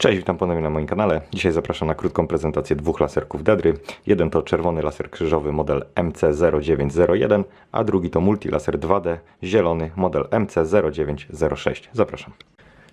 Cześć, witam ponownie na moim kanale. Dzisiaj zapraszam na krótką prezentację dwóch laserków Dedry. Jeden to czerwony laser krzyżowy model MC0901, a drugi to multilaser 2D zielony model MC0906. Zapraszam.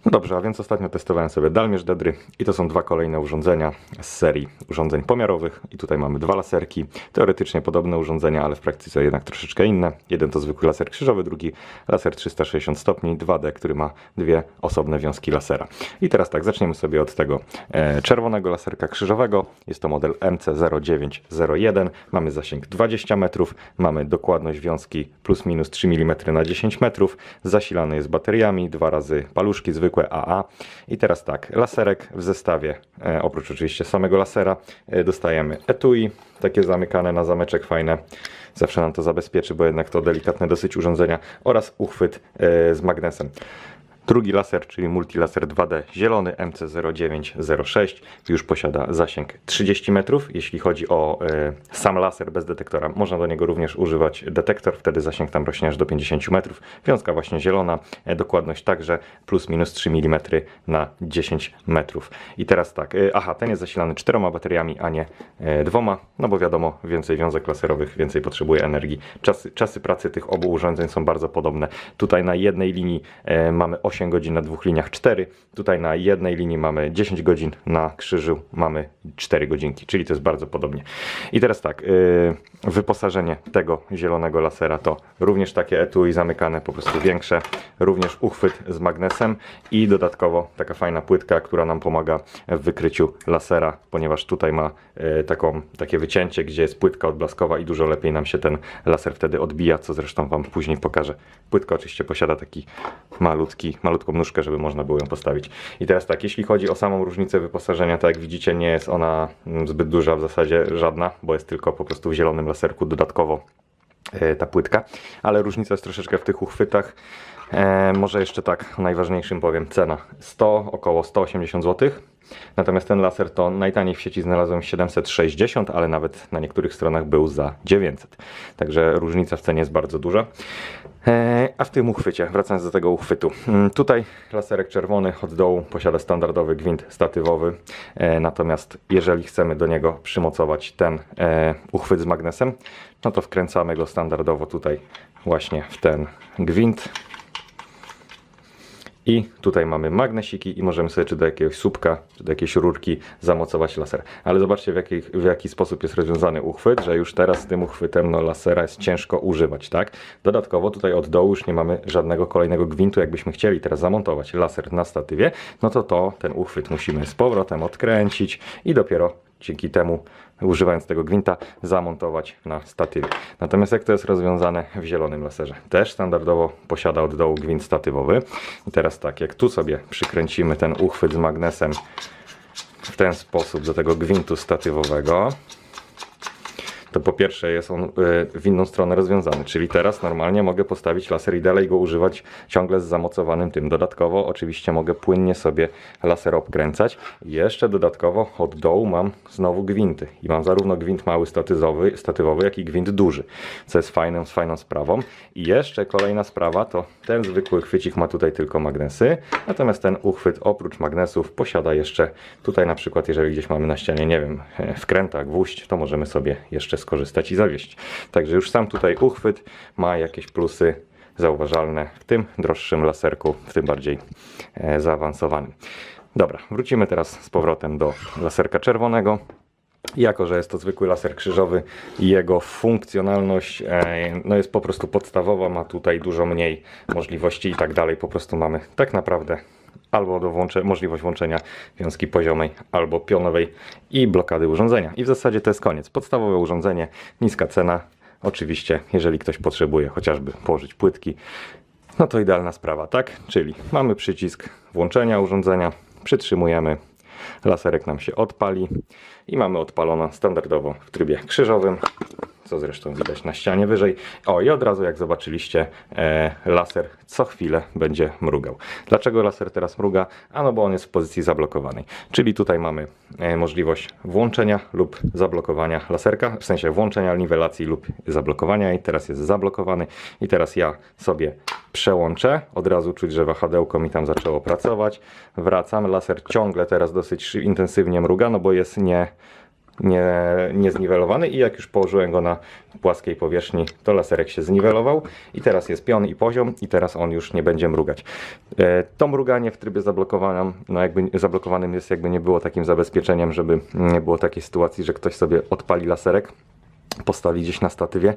No dobrze, a więc ostatnio testowałem sobie Dalmierz Dedry i to są dwa kolejne urządzenia z serii urządzeń pomiarowych i tutaj mamy dwa laserki, teoretycznie podobne urządzenia, ale w praktyce jednak troszeczkę inne. Jeden to zwykły laser krzyżowy, drugi laser 360 stopni 2D, który ma dwie osobne wiązki lasera. I teraz tak, zaczniemy sobie od tego e, czerwonego laserka krzyżowego. Jest to model MC0901. Mamy zasięg 20 metrów, mamy dokładność wiązki plus minus 3 mm na 10 metrów. Zasilany jest bateriami, dwa razy paluszki zwykłe AA. I teraz tak, laserek w zestawie, e, oprócz oczywiście samego lasera, e, dostajemy etui, takie zamykane na zameczek fajne. Zawsze nam to zabezpieczy, bo jednak to delikatne dosyć urządzenia oraz uchwyt e, z magnesem. Drugi laser, czyli multilaser 2D zielony MC0906 już posiada zasięg 30 metrów. Jeśli chodzi o e, sam laser bez detektora, można do niego również używać detektor, wtedy zasięg tam rośnie aż do 50 metrów. Wiązka właśnie zielona, e, dokładność także plus minus 3 mm na 10 metrów. I teraz tak, e, aha, ten jest zasilany czteroma bateriami, a nie e, dwoma, no bo wiadomo, więcej wiązek laserowych, więcej potrzebuje energii. Czasy, czasy pracy tych obu urządzeń są bardzo podobne. Tutaj na jednej linii e, mamy 8 godzin, na dwóch liniach 4. Tutaj na jednej linii mamy 10 godzin, na krzyżu mamy 4 godzinki, czyli to jest bardzo podobnie. I teraz tak, yy, wyposażenie tego zielonego lasera to również takie etui zamykane, po prostu większe, również uchwyt z magnesem i dodatkowo taka fajna płytka, która nam pomaga w wykryciu lasera, ponieważ tutaj ma yy, taką, takie wycięcie, gdzie jest płytka odblaskowa i dużo lepiej nam się ten laser wtedy odbija, co zresztą Wam później pokażę. Płytka oczywiście posiada taki malutki, malutką nóżkę, żeby można było ją postawić. I teraz tak, jeśli chodzi o samą różnicę wyposażenia, to jak widzicie nie jest ona zbyt duża, w zasadzie żadna, bo jest tylko po prostu w zielonym laserku dodatkowo e, ta płytka, ale różnica jest troszeczkę w tych uchwytach. E, może jeszcze tak, najważniejszym powiem, cena 100, około 180 zł. Natomiast ten laser to najtaniej w sieci znalazłem 760, ale nawet na niektórych stronach był za 900. Także różnica w cenie jest bardzo duża. E, a w tym uchwycie, wracając do tego uchwytu. Mm, Tutaj laserek czerwony od dołu posiada standardowy gwint statywowy. E, Natomiast jeżeli chcemy do niego przymocować ten e, uchwyt z magnesem, no to wkręcamy go standardowo tutaj właśnie w ten gwint. I tutaj mamy magnesiki i możemy sobie czy do jakiegoś słupka, czy do jakiejś rurki zamocować laser. Ale zobaczcie w jaki, w jaki sposób jest rozwiązany uchwyt, że już teraz tym uchwytem no, lasera jest ciężko używać, tak? Dodatkowo tutaj od dołu już nie mamy żadnego kolejnego gwintu, jakbyśmy chcieli teraz zamontować laser na statywie, no to to ten uchwyt musimy z powrotem odkręcić i dopiero dzięki temu używając tego gwinta zamontować na statywie. Natomiast jak to jest rozwiązane w zielonym laserze? Też standardowo posiada od dołu gwint statywowy. I teraz tak, jak tu sobie przykręcimy ten uchwyt z magnesem w ten sposób do tego gwintu statywowego, to po pierwsze jest on y, w inną stronę rozwiązany, czyli teraz normalnie mogę postawić laser i dalej go używać ciągle z zamocowanym tym. Dodatkowo oczywiście mogę płynnie sobie laser obkręcać. Jeszcze dodatkowo od dołu mam znowu gwinty i mam zarówno gwint mały statyzowy, statywowy, jak i gwint duży, co jest fajną, fajną sprawą. I jeszcze kolejna sprawa to ten zwykły chwycik ma tutaj tylko magnesy, natomiast ten uchwyt oprócz magnesów posiada jeszcze tutaj na przykład, jeżeli gdzieś mamy na ścianie, nie wiem, wkręta, gwóźdź, to możemy sobie jeszcze skorzystać i zawieść. Także już sam tutaj uchwyt ma jakieś plusy zauważalne w tym droższym laserku, w tym bardziej e, zaawansowanym. Dobra, wrócimy teraz z powrotem do laserka czerwonego. Jako, że jest to zwykły laser krzyżowy, jego funkcjonalność e, no jest po prostu podstawowa, ma tutaj dużo mniej możliwości i tak dalej. Po prostu mamy tak naprawdę albo do włącze, możliwość włączenia wiązki poziomej albo pionowej i blokady urządzenia. I w zasadzie to jest koniec. Podstawowe urządzenie, niska cena. Oczywiście, jeżeli ktoś potrzebuje chociażby położyć płytki, no to idealna sprawa, tak? Czyli mamy przycisk włączenia urządzenia, przytrzymujemy, laserek nam się odpali i mamy odpalona standardowo w trybie krzyżowym. Co zresztą widać na ścianie wyżej. O i od razu jak zobaczyliście e, laser co chwilę będzie mrugał. Dlaczego laser teraz mruga? A no bo on jest w pozycji zablokowanej. Czyli tutaj mamy e, możliwość włączenia lub zablokowania laserka, w sensie włączenia niwelacji lub zablokowania i teraz jest zablokowany i teraz ja sobie przełączę, od razu czuć, że wahadełko mi tam zaczęło pracować, wracam, laser ciągle teraz dosyć intensywnie mruga, no bo jest nie, nie, niezniwelowany i jak już położyłem go na płaskiej powierzchni, to laserek się zniwelował i teraz jest pion i poziom i teraz on już nie będzie mrugać. E, To mruganie w trybie zablokowanym, no jakby zablokowanym jest jakby nie było takim zabezpieczeniem, żeby nie było takiej sytuacji, że ktoś sobie odpali laserek, postawi gdzieś na statywie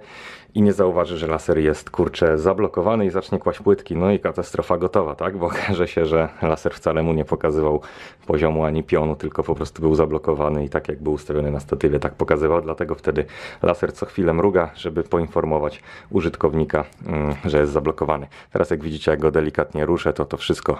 i nie zauważy, że laser jest kurczę zablokowany i zacznie kłaść płytki. No i katastrofa gotowa, tak? Bo okaże się, że laser wcale mu nie pokazywał poziomu ani pionu, tylko po prostu był zablokowany i tak jak był ustawiony na statywie, tak pokazywał. Dlatego wtedy laser co chwilę mruga, żeby poinformować użytkownika, mm, że jest zablokowany. Teraz jak widzicie, jak go delikatnie ruszę, to to wszystko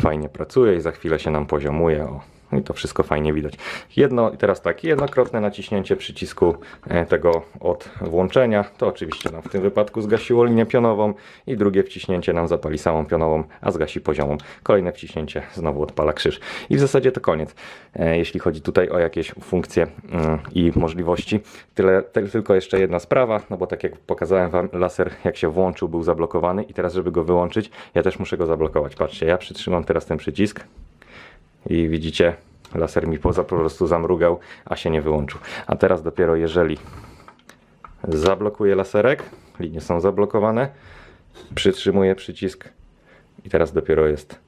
fajnie pracuje i za chwilę się nam poziomuje. O, i to wszystko fajnie widać. Jedno, i teraz tak, jednokrotne naciśnięcie przycisku e, tego od włączenia, to oczywiście nam w tym wypadku zgasiło linię pionową i drugie wciśnięcie nam zapali samą pionową, a zgasi poziomą. Kolejne wciśnięcie znowu odpala krzyż. I w zasadzie to koniec, e, jeśli chodzi tutaj o jakieś funkcje mm, i możliwości. Tyle, ty- tylko jeszcze jedna sprawa, no bo tak jak pokazałem Wam, laser jak się włączył był zablokowany i teraz żeby go wyłączyć, ja też muszę go zablokować. Patrzcie, ja przytrzymam teraz ten przycisk, i widzicie, laser mi poza po prostu zamrugał, a się nie wyłączył. A teraz dopiero jeżeli zablokuję laserek, linie są zablokowane, przytrzymuję przycisk i teraz dopiero jest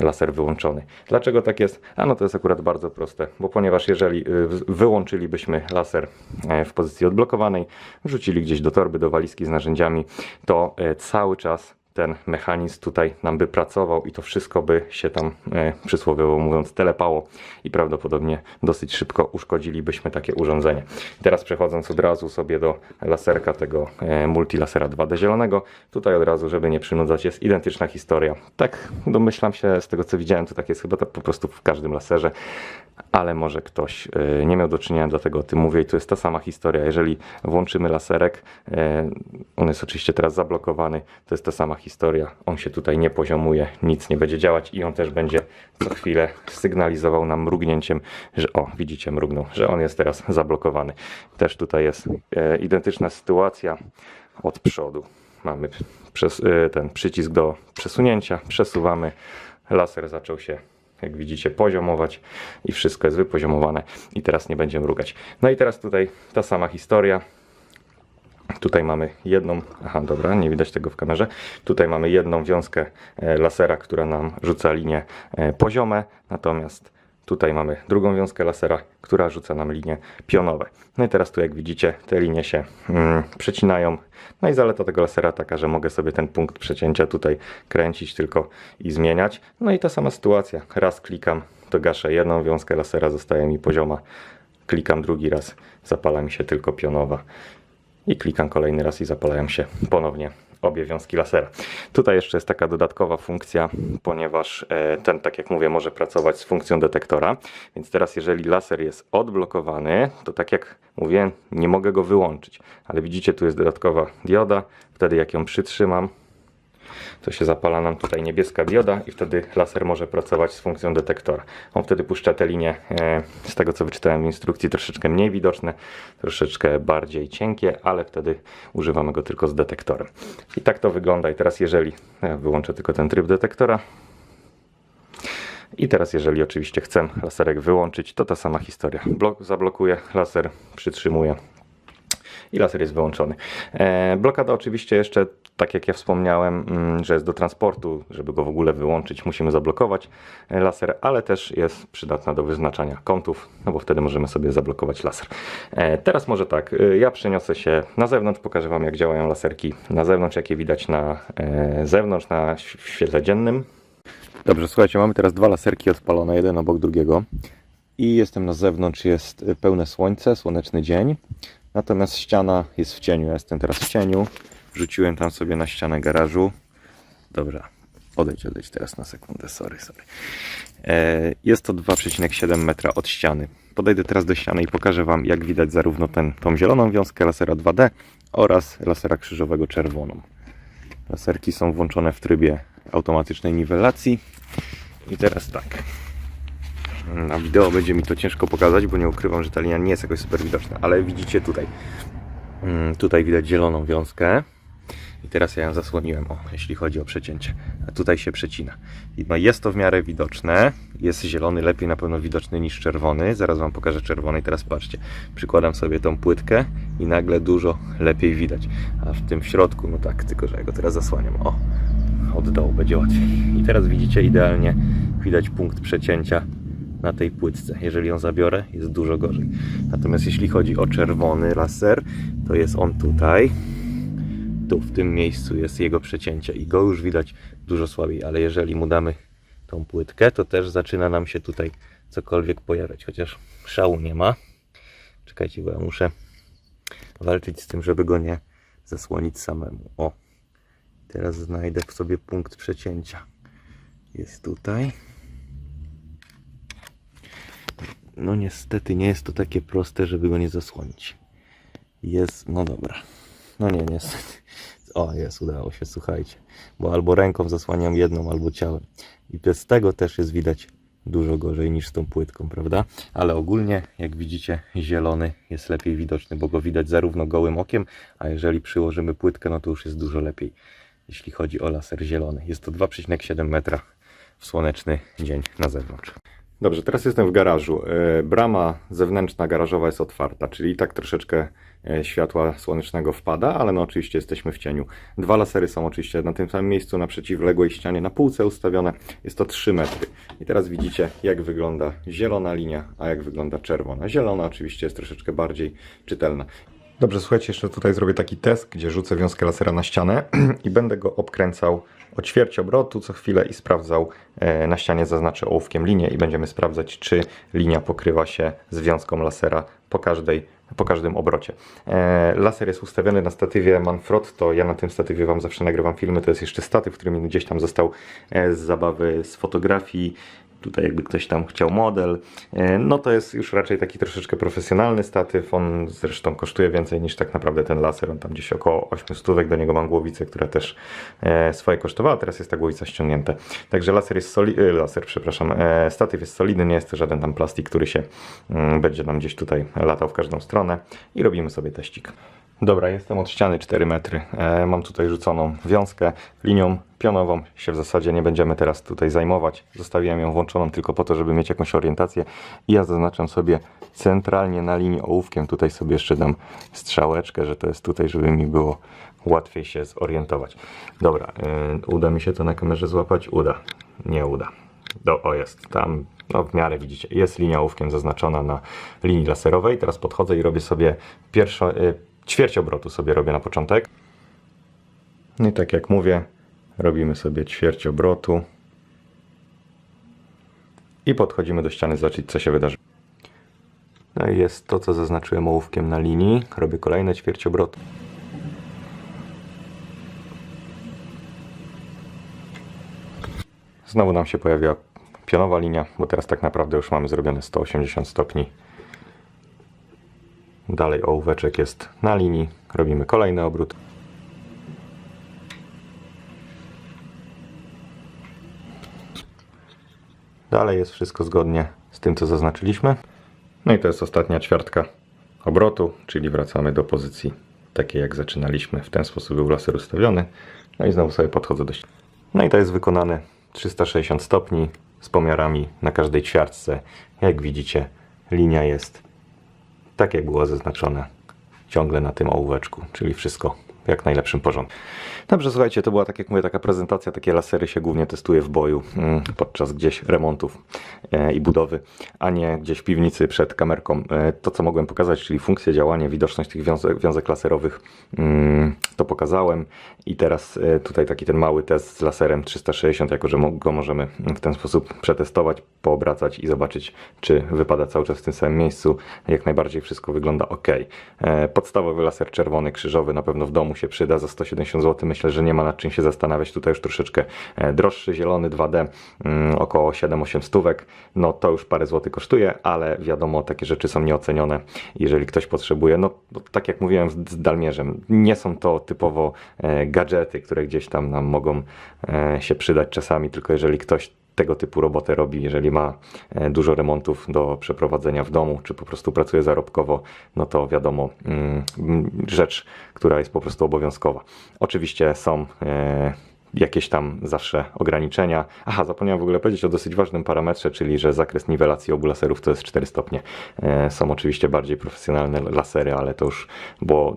laser wyłączony. Dlaczego tak jest? A no to jest akurat bardzo proste, bo ponieważ jeżeli y, wyłączylibyśmy laser e, w pozycji odblokowanej, wrzucili gdzieś do torby, do walizki z narzędziami, to e, cały czas ten mechanizm tutaj nam by pracował i to wszystko by się tam e, przysłowiowo mówiąc telepało i prawdopodobnie dosyć szybko uszkodzilibyśmy takie urządzenie. Teraz przechodząc od razu sobie do laserka tego e, multilasera 2D zielonego, tutaj od razu, żeby nie przynudzać, jest identyczna historia. Tak domyślam się z tego co widziałem, to tak jest chyba tak po prostu w każdym laserze, ale może ktoś e, nie miał do czynienia, dlatego o tym mówię i to jest ta sama historia. Jeżeli włączymy laserek, e, on jest oczywiście teraz zablokowany, to jest ta sama historia. On się tutaj nie poziomuje, nic nie będzie działać i on też będzie co chwilę sygnalizował nam mrugnięciem, że o, widzicie, mrugnął, że on jest teraz zablokowany. Też tutaj jest e, identyczna sytuacja od przodu. Mamy przez, e, ten przycisk do przesunięcia, przesuwamy, laser zaczął się jak widzicie, poziomować i wszystko jest wypoziomowane i teraz nie będzie mrugać. No i teraz tutaj ta sama historia. Tutaj mamy jedną, aha dobra, nie widać tego w kamerze. Tutaj mamy jedną wiązkę e, lasera, która nam rzuca linie poziome, natomiast tutaj mamy drugą wiązkę lasera, która rzuca nam linie pionowe. No i teraz tu jak widzicie te linie się mm, przecinają. No i zaleta tego lasera taka, że mogę sobie ten punkt przecięcia tutaj kręcić tylko i zmieniać. No i ta sama sytuacja. Raz klikam, to gaszę jedną wiązkę lasera, zostaje mi pozioma. Klikam drugi raz, zapala mi się tylko pionowa i klikam kolejny raz i zapalają się ponownie obie wiązki lasera. Tutaj jeszcze jest taka dodatkowa funkcja, ponieważ e, ten, tak jak mówię, może pracować z funkcją detektora. Więc teraz, jeżeli laser jest odblokowany, to tak jak mówiłem, nie mogę go wyłączyć. Ale widzicie, tu jest dodatkowa dioda. Wtedy, jak ją przytrzymam, to się zapala nam tutaj niebieska dioda i wtedy laser może pracować z funkcją detektora. On wtedy puszcza te linie, e, z tego co wyczytałem w instrukcji, troszeczkę mniej widoczne, troszeczkę bardziej cienkie, ale wtedy używamy go tylko z detektorem. I tak to wygląda. I teraz jeżeli, ja wyłączę tylko ten tryb detektora, i teraz, jeżeli oczywiście chcę laserek wyłączyć, to ta sama historia. Blok, zablokuję laser, przytrzymuję i laser jest wyłączony. E, blokada oczywiście jeszcze, tak jak ja wspomniałem, mm, że jest do transportu, żeby go w ogóle wyłączyć, musimy zablokować e, laser, ale też jest przydatna do wyznaczania kątów, no bo wtedy możemy sobie zablokować laser. E, teraz może tak, e, ja przeniosę się na zewnątrz, pokażę Wam jak działają laserki na zewnątrz, jakie widać na zewnątrz, na świetle dziennym. Dobrze, słuchajcie, mamy teraz dwa laserki odpalone, jeden obok drugiego. I jestem na zewnątrz, jest pełne słońce, słoneczny dzień. Natomiast ściana jest w cieniu. Ja jestem teraz w cieniu. Wrzuciłem tam sobie na ścianę garażu. Dobra. Odejdź, odejdź teraz na sekundę, sorry, sorry. E, Jest to 2,7 metra od ściany. Podejdę teraz do ściany i pokażę Wam, jak widać zarówno ten, tą zieloną wiązkę lasera 2D oraz lasera krzyżowego czerwoną. Laserki są włączone w trybie automatycznej niwelacji. I teraz tak. Na wideo będzie mi to ciężko pokazać, bo nie ukrywam, że ta linia nie jest jakoś super widoczna, ale widzicie tutaj. Mm, Tutaj widać zieloną wiązkę. I teraz ja ją zasłoniłem, o, jeśli chodzi o przecięcie. A tutaj się przecina. No jest to w miarę widoczne. Jest zielony lepiej na pewno widoczny niż czerwony. Zaraz Wam pokażę czerwony. I teraz patrzcie. Przykładam sobie tą płytkę i nagle dużo lepiej widać. A w tym środku, no tak, tylko że ja go teraz zasłaniam. O, od dołu będzie łatwiej. I teraz widzicie idealnie widać punkt przecięcia na tej płytce. Jeżeli ją zabiorę, jest dużo gorzej. Natomiast jeśli chodzi o czerwony laser, to jest on tutaj. Tu, w tym miejscu jest jego przecięcie i go już widać dużo słabiej, ale jeżeli mu damy tą płytkę, to też zaczyna nam się tutaj cokolwiek pojawiać, chociaż szału nie ma. Czekajcie, bo ja muszę walczyć z tym, żeby go nie zasłonić samemu. O, teraz znajdę w sobie punkt przecięcia. Jest tutaj. No niestety nie jest to takie proste, żeby go nie zasłonić. Jest, no dobra. No nie, niestety. O, jest, udało się, słuchajcie. Bo albo ręką zasłaniam jedną, albo ciałem. I bez tego też jest widać dużo gorzej niż z tą płytką, prawda? Ale ogólnie, jak widzicie, zielony jest lepiej widoczny, bo go widać zarówno gołym okiem, a jeżeli przyłożymy płytkę, no to już jest dużo lepiej, jeśli chodzi o laser zielony. Jest to 2,7 metra w słoneczny dzień na zewnątrz. Dobrze, teraz jestem w garażu. E, Brama zewnętrzna garażowa jest otwarta, czyli tak troszeczkę e, światła słonecznego wpada, ale no oczywiście jesteśmy w cieniu. Dwa lasery są oczywiście na tym samym miejscu, na przeciwległej ścianie, na półce ustawione. Jest to 3 metry. I teraz widzicie, jak wygląda zielona linia, a jak wygląda czerwona. Zielona oczywiście jest troszeczkę bardziej czytelna. Dobrze, słuchajcie, jeszcze tutaj zrobię taki test, gdzie rzucę wiązkę lasera na ścianę i będę go obkręcał o ćwierć obrotu co chwilę i sprawdzał, e, na ścianie zaznaczę ołówkiem linię i będziemy sprawdzać, czy linia pokrywa się z wiązką lasera po, każdej, po każdym obrocie. E, Laser jest ustawiony na statywie Manfrotto, ja na tym statywie Wam zawsze nagrywam filmy, to jest jeszcze statyw, który mi gdzieś tam został e, z zabawy, z fotografii, Tutaj jakby ktoś tam chciał model, e, no to jest już raczej taki troszeczkę profesjonalny statyw, on zresztą kosztuje więcej niż tak naprawdę ten laser, on tam gdzieś około 8 stówek, do niego mam głowicę, która też e, swoje kosztowała, teraz jest ta głowica ściągnięta. Także laser jest solidny, laser, przepraszam, e, statyw jest solidny, nie jest to żaden tam plastik, który się mm, będzie nam gdzieś tutaj latał w każdą stronę. I robimy sobie teścik. Dobra, jestem od ściany 4 metry. E, mam tutaj rzuconą wiązkę linią pionową. Się w zasadzie nie będziemy teraz tutaj zajmować. Zostawiłem ją włączoną tylko po to, żeby mieć jakąś orientację. I ja zaznaczam sobie centralnie na linii ołówkiem. Tutaj sobie jeszcze dam strzałeczkę, że to jest tutaj, żeby mi było łatwiej się zorientować. Dobra, e, uda mi się to na kamerze złapać? Uda. Nie uda. Do, o jest, tam no w miarę widzicie, jest linia ołówkiem zaznaczona na linii laserowej. Teraz podchodzę i robię sobie pierwszą, y, ćwierć obrotu sobie robię na początek. No i tak jak mówię, robimy sobie ćwierć obrotu. I podchodzimy do ściany zobaczyć co się wydarzy. No i jest to co zaznaczyłem ołówkiem na linii. Robię kolejne ćwierć obrotu. Znowu nam się pojawiła pionowa linia, bo teraz tak naprawdę już mamy zrobione 180 stopni. Dalej ołóweczek jest na linii, robimy kolejny obrót. Dalej jest wszystko zgodnie z tym, co zaznaczyliśmy. No i to jest ostatnia ćwiartka obrotu, czyli wracamy do pozycji takiej, jak zaczynaliśmy. W ten sposób był laser ustawiony. No i znowu sobie podchodzę do. No i to jest wykonane 360 stopni z pomiarami na każdej ćwiartce. Jak widzicie, linia jest tak, jak było zaznaczone ciągle na tym ołóweczku, czyli wszystko jak najlepszym porządku. Dobrze, słuchajcie, to była, tak jak mówię, taka prezentacja. Takie lasery się głównie testuje w boju mm, podczas gdzieś remontów e, i budowy, a nie gdzieś w piwnicy przed kamerką. E, To, co mogłem pokazać, czyli funkcję działania, widoczność tych wiązek, wiązek laserowych, mm, to pokazałem i teraz e, tutaj taki ten mały test z laserem 360, jako że go możemy w ten sposób przetestować, poobracać i zobaczyć, czy wypada cały czas w tym samym miejscu. Jak najbardziej wszystko wygląda ok. E, Podstawowy laser czerwony, krzyżowy na pewno w domu się przyda za 170 zł. Myślę, że nie ma nad czym się zastanawiać. Tutaj już troszeczkę e, droższy, zielony 2D, mm, około 7-8 stówek. No to już parę złotych kosztuje, ale wiadomo, takie rzeczy są nieocenione. Jeżeli ktoś potrzebuje, no tak jak mówiłem z Dalmierzem, nie są to typowo e, gadżety, które gdzieś tam nam mogą e, się przydać czasami, tylko jeżeli ktoś tego typu robotę robi, jeżeli ma e, dużo remontów do przeprowadzenia w domu, czy po prostu pracuje zarobkowo, no to wiadomo, mm, rzecz, która jest po prostu obowiązkowa. Oczywiście są jakieś tam zawsze ograniczenia. Aha, zapomniałem w ogóle powiedzieć o dosyć ważnym parametrze, czyli że zakres niwelacji obu laserów to jest 4 stopnie. Są oczywiście bardziej profesjonalne lasery, ale to już, bo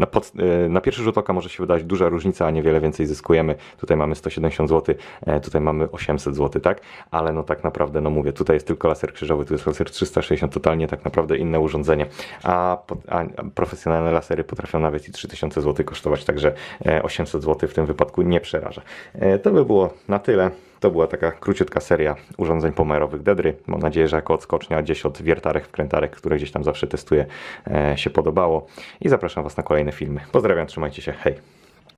na, pod, e, na pierwszy rzut oka może się wydać duża różnica, a niewiele więcej zyskujemy. Tutaj mamy 170 zł, e, tutaj mamy 800 zł, tak? Ale no tak naprawdę, no mówię, tutaj jest tylko laser krzyżowy, tu jest laser 360, totalnie tak naprawdę inne urządzenie, a, a profesjonalne lasery potrafią nawet i 3000 zł kosztować, także e, 800 zł w tym wypadku nie przeraża. E, To by było na tyle. To była taka króciutka seria urządzeń pomerowych Dedry. Mam nadzieję, że jako odskocznia gdzieś od wiertarek, wkrętarek, które gdzieś tam zawsze testuję, e, się podobało. I zapraszam Was na kolejne filmy. Pozdrawiam, trzymajcie się, hej!